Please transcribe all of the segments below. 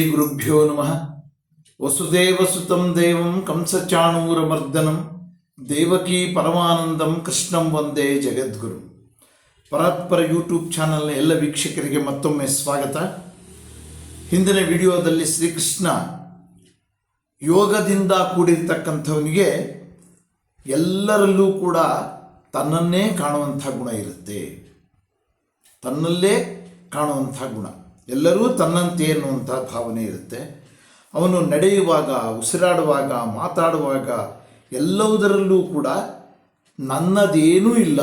ಗುರುಭ್ಯೋ ನಮಃ ವಸುದೇವಸುತಂ ದೇವಂ ಕಂಸಚಾಣೂರಮರ್ದನಂ ದೇವಕೀ ಪರಮಾನಂದಂ ಕೃಷ್ಣಂ ವಂದೇ ಜಗದ್ಗುರು ಪರಾತ್ಪರ ಯೂಟ್ಯೂಬ್ ಚಾನಲ್ನ ಎಲ್ಲ ವೀಕ್ಷಕರಿಗೆ ಮತ್ತೊಮ್ಮೆ ಸ್ವಾಗತ. ಹಿಂದಿನ ವಿಡಿಯೋದಲ್ಲಿ ಶ್ರೀಕೃಷ್ಣ ಯೋಗದಿಂದ ಕೂಡಿರ್ತಕ್ಕಂಥವನಿಗೆ ಎಲ್ಲರಲ್ಲೂ ಕೂಡ ತನ್ನನ್ನೇ ಕಾಣುವಂಥ ಗುಣ ಇರುತ್ತೆ. ತನ್ನಲ್ಲೇ ಕಾಣುವಂಥ ಗುಣ. ಎಲ್ಲರೂ ತನ್ನಂತೆ ಅನ್ನುವಂಥ ಭಾವನೆ ಇರುತ್ತೆ. ಅವನು ನಡೆಯುವಾಗ, ಉಸಿರಾಡುವಾಗ, ಮಾತಾಡುವಾಗ ಎಲ್ಲವುದರಲ್ಲೂ ಕೂಡ ನನ್ನದೇನೂ ಇಲ್ಲ.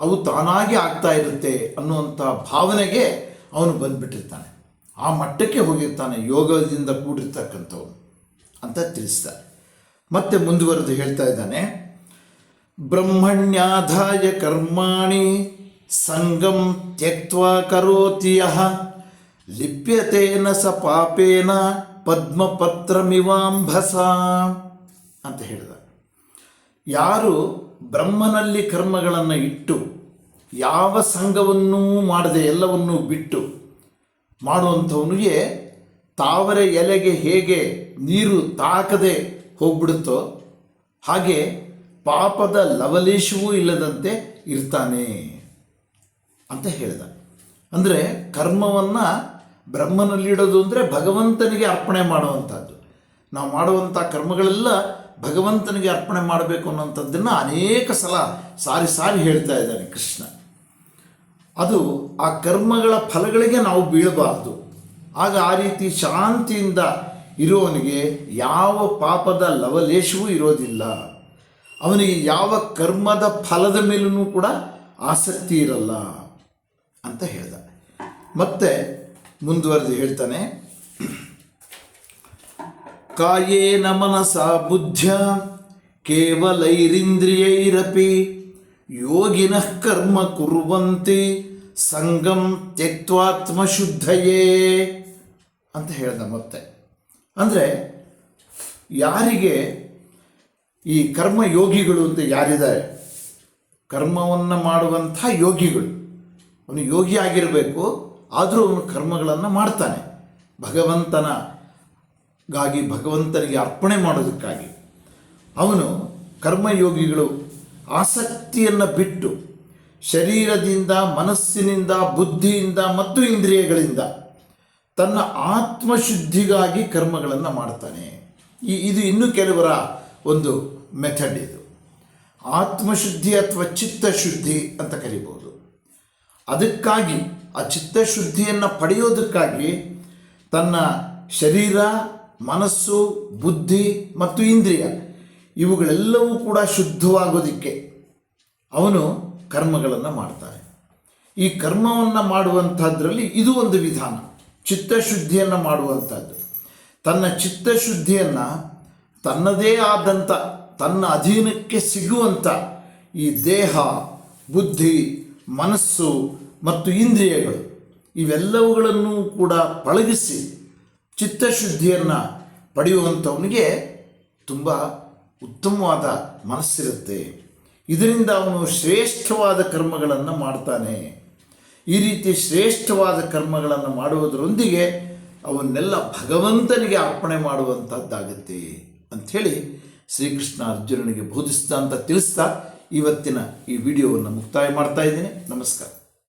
ಅವು ತಾನಾಗಿ ಆಗ್ತಾ ಇರುತ್ತೆ ಅನ್ನುವಂಥ ಭಾವನೆಗೆ ಅವನು ಬಂದುಬಿಟ್ಟಿರ್ತಾನೆ. ಆ ಮಟ್ಟಕ್ಕೆ ಹೋಗಿರ್ತಾನೆ ಯೋಗದಿಂದ ಕೂಡಿರ್ತಕ್ಕಂಥವನು ಅಂತ ತಿಳಿಸ್ತಾರೆ. ಮತ್ತೆ ಮುಂದುವರೆದು ಹೇಳ್ತಾ ಇದ್ದಾನೆ. ಬ್ರಹ್ಮಣ್ಯಾಧಾಯ ಕರ್ಮಾಣಿ ಸಂಗಂ ತ್ಯಕ್ವಾ ಕರೋತಿ ಯಹ ಲಿಪ್ಯತೇನ ಸ ಪಾಪೇನ ಪದ್ಮಪತ್ರಮಿವಾಂಭಸ ಅಂತ ಹೇಳಿದ. ಯಾರು ಬ್ರಹ್ಮನಲ್ಲಿ ಕರ್ಮಗಳನ್ನು ಇಟ್ಟು ಯಾವ ಸಂಘವನ್ನೂ ಮಾಡದೆ ಎಲ್ಲವನ್ನೂ ಬಿಟ್ಟು ಮಾಡುವಂಥವನಿಗೆ ತಾವರೆ ಎಲೆಗೆ ಹೇಗೆ ನೀರು ತಾಕದೆ ಹೋಗ್ಬಿಡುತ್ತೋ ಹಾಗೆ ಪಾಪದ ಲವಲೇಶವೂ ಇಲ್ಲದಂತೆ ಇರ್ತಾನೆ. ಅಂತ ಹೇಳಿದ. ಅಂದರೆ ಕರ್ಮವನ್ನು ಬ್ರಹ್ಮನಲ್ಲಿಡೋದು ಅಂದರೆ ಭಗವಂತನಿಗೆ ಅರ್ಪಣೆ ಮಾಡುವಂಥದ್ದು ನಾವು ಮಾಡುವಂಥ ಕರ್ಮಗಳೆಲ್ಲ ಭಗವಂತನಿಗೆ ಅರ್ಪಣೆ ಮಾಡಬೇಕು ಅನ್ನೋಂಥದ್ದನ್ನು ಅನೇಕ ಸಲ ಸಾರಿ ಸಾರಿ ಹೇಳ್ತಾ ಇದ್ದಾನೆ ಕೃಷ್ಣ. ಅದು ಆ ಕರ್ಮಗಳ ಫಲಗಳಿಗೆ ನಾವು ಬೀಳಬಾರ್ದು. ಆಗ ಆ ರೀತಿ ಶಾಂತಿಯಿಂದ ಇರುವವನಿಗೆ ಯಾವ ಪಾಪದ ಲವಲೇಶವೂ ಇರೋದಿಲ್ಲ. ಅವನಿಗೆ ಯಾವ ಕರ್ಮದ ಫಲದ ಮೇಲೂ ಕೂಡ ಆಸಕ್ತಿ ಇರಲ್ಲ. ಅಂತ ಹೇಳ್ದ. ಮತ್ತೆ ಮುಂದುವರೆದು ಹೇಳ್ತಾನೆ ಕಾಯೇನ ಮನಸ ಬುದ್ಧ್ಯ ಕೇವಲೈರಿಂದ್ರಿಯೈರಪಿ ಯೋಗಿನ ಕರ್ಮ ಕುರುವಂತೆ ಸಂಗಂ ತ್ಯಕ್ವಾತ್ಮಶುದ್ಧಯೇ ಅಂತ ಹೇಳ್ದ ಮತ್ತೆ. ಅಂದರೆ ಯಾರಿಗೆ ಈ ಕರ್ಮ ಯೋಗಿಗಳು ಅಂತ ಯಾರಿದ್ದಾರೆ? ಕರ್ಮವನ್ನು ಮಾಡುವಂಥ ಯೋಗಿಗಳು. ಅವನು ಯೋಗಿ ಆಗಿರಬೇಕು, ಆದರೂ ಅವನು ಕರ್ಮಗಳನ್ನು ಮಾಡ್ತಾನೆ. ಭಗವಂತನಗಾಗಿ, ಭಗವಂತನಿಗೆ ಅರ್ಪಣೆ ಮಾಡೋದಕ್ಕಾಗಿ. ಅವನು ಕರ್ಮಯೋಗಿಗಳು ಆಸಕ್ತಿಯನ್ನು ಬಿಟ್ಟು ಶರೀರದಿಂದ, ಮನಸ್ಸಿನಿಂದ, ಬುದ್ಧಿಯಿಂದ ಮತ್ತು ಇಂದ್ರಿಯಗಳಿಂದ ತನ್ನ ಆತ್ಮಶುದ್ಧಿಗಾಗಿ ಕರ್ಮಗಳನ್ನು ಮಾಡ್ತಾನೆ. ಈ, ಇದು ಇನ್ನೂ ಕೆಲವರ ಒಂದು ಮೆಥಡ್ ಇದು. ಆತ್ಮಶುದ್ಧಿ ಅಥವಾ ಚಿತ್ತಶುದ್ಧಿ ಅಂತ ಕರಿಬೋದು. ಅದಕ್ಕಾಗಿ, ಆ ಚಿತ್ತಶುದ್ಧಿಯನ್ನು ಪಡೆಯೋದಕ್ಕಾಗಿ ತನ್ನ ಶರೀರ, ಮನಸ್ಸು, ಬುದ್ಧಿ ಮತ್ತು ಇಂದ್ರಿಯ ಇವುಗಳೆಲ್ಲವೂ ಕೂಡ ಶುದ್ಧವಾಗೋದಕ್ಕೆ ಅವನು ಕರ್ಮಗಳನ್ನು ಮಾಡ್ತಾನೆ ಈ ಕರ್ಮವನ್ನು ಮಾಡುವಂಥದ್ರಲ್ಲಿ ಇದು ಒಂದು ವಿಧಾನ. ಚಿತ್ತಶುದ್ಧಿಯನ್ನು ಮಾಡುವಂಥದ್ದು. ತನ್ನ ಚಿತ್ತಶುದ್ಧಿಯನ್ನು ತನ್ನದೇ ಆದಂಥ, ತನ್ನ ಅಧೀನಕ್ಕೆ ಸಿಗುವಂಥ ಈ ದೇಹ, ಬುದ್ಧಿ ಮನಸ್ಸು ಮತ್ತು ಇಂದ್ರಿಯಗಳು, ಇವೆಲ್ಲವುಗಳನ್ನು ಕೂಡ ಪಳಗಿಸಿ ಚಿತ್ತಶುದ್ಧಿಯನ್ನು ಪಡೆಯುವಂಥವನಿಗೆ ತುಂಬ ಉತ್ತಮವಾದ ಮನಸ್ಸಿರುತ್ತೆ. ಇದರಿಂದ ಅವನು ಶ್ರೇಷ್ಠವಾದ ಕರ್ಮಗಳನ್ನು ಮಾಡ್ತಾನೆ. ಈ ರೀತಿ ಶ್ರೇಷ್ಠವಾದ ಕರ್ಮಗಳನ್ನು ಮಾಡುವುದರೊಂದಿಗೆ ಅವನ್ನೆಲ್ಲ ಭಗವಂತನಿಗೆ ಅರ್ಪಣೆ ಮಾಡುವಂಥದ್ದಾಗುತ್ತೆ ಅಂಥೇಳಿ ಶ್ರೀಕೃಷ್ಣ ಅರ್ಜುನನಿಗೆ ಬೋಧಿಸ್ತಾ ಅಂತ ತಿಳಿಸ್ತಾ ಇವತ್ತಿನ ಈ ವಿಡಿಯೋವನ್ನು ಮುಕ್ತಾಯ ಮಾಡ್ತಾ ಇದ್ದೀನಿ. ನಮಸ್ಕಾರ.